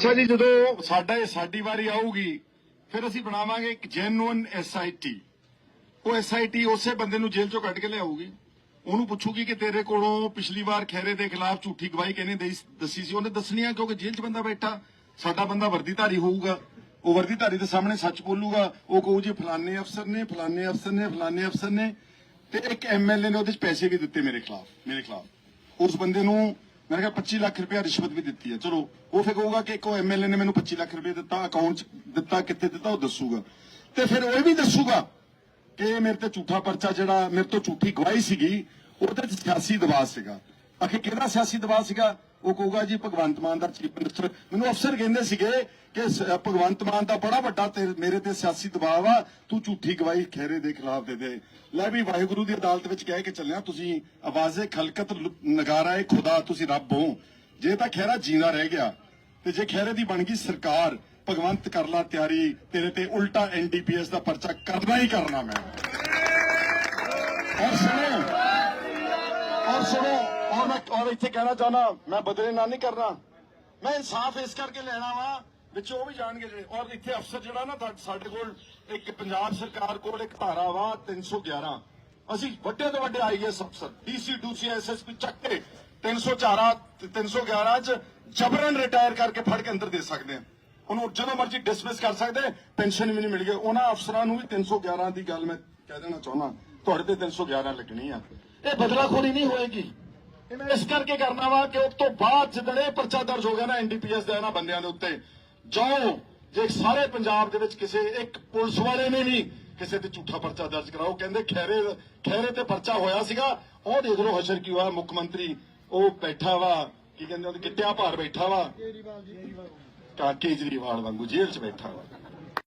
ਅੱਛਾ ਜੀ, ਜਦੋਂ ਸਾਡਾ ਸਾਡੀ ਵਾਰੀ ਆਊਗੀ, ਫਿਰ ਅਸੀਂ ਬਣਾਵਾਂਗੇ ਇੱਕ ਜੈਨੂਇਨ ਐਸਆਈਟੀ ਉਹ ਐਸਆਈਟੀ ਉਸੇ ਬੰਦੇ ਨੂੰ ਜੇਲ੍ਹ ਚੋਂ ਕੱਢ ਕੇ ਲਿਆਊਗੀ। ਉਹਨੂੰ ਪੁੱਛੂਗੀ ਕਿ ਤੇਰੇ ਕੋਲੋਂ ਪਿਛਲੀ ਵਾਰ ਖੈਰੇ ਦੇ ਖਿਲਾਫ ਝੂਠੀ ਗਵਾਹੀ ਕਿਹਨੇ ਦੱਸੀ ਸੀ? ਉਹਨੇ ਦੱਸਣੀ ਆ, ਕਿਉਂਕਿ ਜੇਲ੍ਹ 'ਚ ਬੰਦਾ ਬੈਠਾ। ਸਾਡਾ ਬੰਦਾ ਵਰਦੀਧਾਰੀ ਹੋਊਗਾ। ਉਹ ਵਰਦੀਧਾਰੀ ਦੇ ਸਾਹਮਣੇ ਸੱਚ ਬੋਲੂਗਾ। ਉਹ ਕਹੂ ਜੀ, ਫਲਾਣੇ ਅਫਸਰ ਨੇ, ਫਲਾਣੇ ਅਫਸਰ ਨੇ, ਫਲਾਣੇ ਅਫਸਰ ਨੇ। ਤੇ ਇੱਕ ਐਮਐਲਏ ਨੇ ਉਹਦੇ 'ਚ ਪੈਸੇ ਵੀ ਦਿੱਤੇ ਮੇਰੇ ਖਿਲਾਫ ਮੇਰੇ ਖਿਲਾਫ। ਉਸ ਬੰਦੇ ਨੂੰ ਮੈਂ ਕਿਹਾ 25 ਲੱਖ ਰੁਪਇਆ ਰਿਸ਼ਵਤ ਵੀ ਦਿੱਤੀ ਹੈ। ਚਲੋ, ਉਹ ਫਿਰ ਕਹੂਗਾ ਕਿ ਇੱਕੋ ਐਮਐਲਏ ਨੇ ਮੈਨੂੰ 25 ਲੱਖ ਰੁਪਏ ਦਿੱਤਾ ਅਕਾਊਂਟ 'ਚ ਦਿੱਤਾ, ਕਿੱਥੇ ਦਿੱਤਾ, ਉਹ ਦੱਸੂਗਾ। ਤੇ ਫਿਰ ਉਹ ਇਹ ਵੀ ਦੱਸੂਗਾ ਕਿ ਮੇਰੇ ਤੇ ਝੂਠਾ ਪਰਚਾ ਜਿਹੜਾ ਮੇਰੇ ਤੋਂ ਝੂਠੀ ਗਵਾਹੀ ਸੀਗੀ, ਉਹਦੇ 'ਚ ਸਿਆਸੀ ਦਬਾਅ ਸੀਗਾ। ਆਖੇ ਕਿਹੜਾ ਸਿਆਸੀ ਦਬਾਅ ਸੀਗਾ? ਉਹ ਕਹੂਗਾ ਜੀ ਭਗਵੰਤ ਮਾਨ ਦਾ ਚੀਫ ਮਿਨਿਸਟਰ। ਮੈਨੂੰ ਅਫਸਰ ਕਹਿੰਦੇ ਸੀਗੇ ਕਿ ਭਗਵੰਤ ਮਾਨ ਦਾ ਬੜਾ ਵੱਡਾ ਤੇ ਮੇਰੇ ਤੇ ਸਿਆਸੀ ਦਬਾਅ ਆ ਤੂੰ ਝੂਠੀ ਗਵਾਹੀ ਖੈਰੇ ਦੇ ਖਿਲਾਫ ਦੇ ਦੇ। ਲੈ ਵੀ ਵਾਹਿਗੁਰੂ ਦੀ ਅਦਾਲਤ ਵਿੱਚ ਕਹਿ ਕੇ ਚੱਲਿਆ, ਤੁਸੀਂ ਆਵਾਜ਼ੇ ਖਲਕਤ ਨਗਾਰਾ ਏ ਖੁਦਾ ਤੁਸੀਂ ਰੱਬ ਹੋ। ਜੇ ਤਾਂ ਖੈਰਾ ਜੀਣਾ ਰਹਿ ਗਿਆ, ਤੇ ਜੇ ਖੈਰੇ ਦੀ ਬਣ ਗਈ ਸਰਕਾਰ, ਭਗਵੰਤ ਕਰ ਲਾ ਤਿਆਰੀ, ਤੇਰੇ ਤੇ ਉਲਟਾ ਐਨਡੀਪੀਐਸ ਦਾ ਪਰਚਾ ਕਰਨਾ ਹੀ ਕਰਨਾ ਮੈਂ। ਔਰ ਸੁਣੋ ਔਰ ਸੁਣੋ। ਔਰ ਮੈਂ ਔਰ ਇੱਥੇ ਕਹਿਣਾ ਚਾਹਨਾ ਮੈਂ ਬਦਲੇ ਨਾ ਨਹੀਂ ਕਰਨਾ। ਮੈਂ ਇਨਸਾਫ ਇਸ ਕਰਕੇ ਲੈਣਾ ਵਾ, ਵਿੱਚ ਉਹ ਵੀ ਜਾਣਗੇ ਜਿਹੜੇ, ਔਰ ਇੱਥੇ ਅਫਸਰ ਜਿਹੜਾ ਨਾ ਸਾਡੇ ਕੋਲ ਇੱਕ ਪੰਜਾਬ ਸਰਕਾਰ ਕੋਲ ਇੱਕ ਧਾਰਾ ਵਾ 311 ਅਸੀਂ ਵੱਡੇ ਤੋਂ ਵੱਡੇ ਆਈਐਸ ਅਫਸਰ ਡੀਸੀ ਡੂਸੀ ਐਸਐਸਪੀ ਚੱਕ ਕੇ 304 311 ਚ ਜਬਰਨ ਰਿਟਾਇਰ ਕਰਕੇ ਫੜ ਕੇ ਅੰਦਰ ਦੇ ਸਕਦੇ ਆ ਉਹਨੂੰ ਜਦੋਂ ਮਰਜ਼ੀ ਡਿਸਮਿਸ ਕਰ ਸਕਦੇ ਪੈਨਸ਼ਨ ਵੀ ਨਹੀਂ ਮਿਲ ਗਈ। ਉਹਨਾਂ ਅਫਸਰਾਂ ਨੂੰ ਵੀ 311 ਦੀ ਗੱਲ ਮੈਂ ਕਹਿ ਦੇਣਾ ਚਾਹੁੰਦਾ, ਤੁਹਾਡੇ ਤੇ 311 ਲੱਗਣੀ ਆ। ਇਹ ਬਦਲਾਖੋਰੀ ਨਹੀਂ ਹੋਏਗੀ। ਇਸ ਕਰਕੇ ਕਰਨਾ ਵਾ ਕਿ ਉਸ ਤੋਂ ਬਾਅਦ ਜਦੋਂ ਇਹ ਪਰਚਾ ਦਰਜ ਹੋ ਗਿਆ ਨਾ ਐਨਡੀਪੀਐਸ ਦਾ ਇਹਨਾਂ ਬੰਦਿਆਂ ਦੇ ਉੱਤੇ ਜਾਓ ਜੇ ਸਾਰੇ ਪੰਜਾਬ ਦੇ ਵਿੱਚ ਕਿਸੇ ਇੱਕ ਪੁਲਿਸ ਵਾਲੇ ਨੇ ਨਹੀਂ ਕਿਸੇ ਤੇ ਝੂਠਾ ਪਰਚਾ ਦਰਜ ਕਰਾਓ ਕਹਿੰਦੇ ਖੈਰੇ ਖੈਰੇ ਤੇ ਪਰਚਾ ਹੋਇਆ ਸੀਗਾ ਉਹ ਦੇਖ ਲਓ ਹਸ਼ਰ ਕੀ ਹੋਇਆ ਮੁੱਖ ਮੰਤਰੀ ਉਹ ਬੈਠਾ ਵਾ ਕੀ ਕਹਿੰਦੇ ਉਹਦੇ ਕਿੱਟਿਆ ਭਾਰ ਬੈਠਾ ਵਾ। ਕੇਜਰੀਵਾਲ ਕੇਜਰੀਵਾਲ ਵਾਂਗੂ ਜੇਲ੍ਹ 'ਚ ਬੈਠਾ ਵਾ।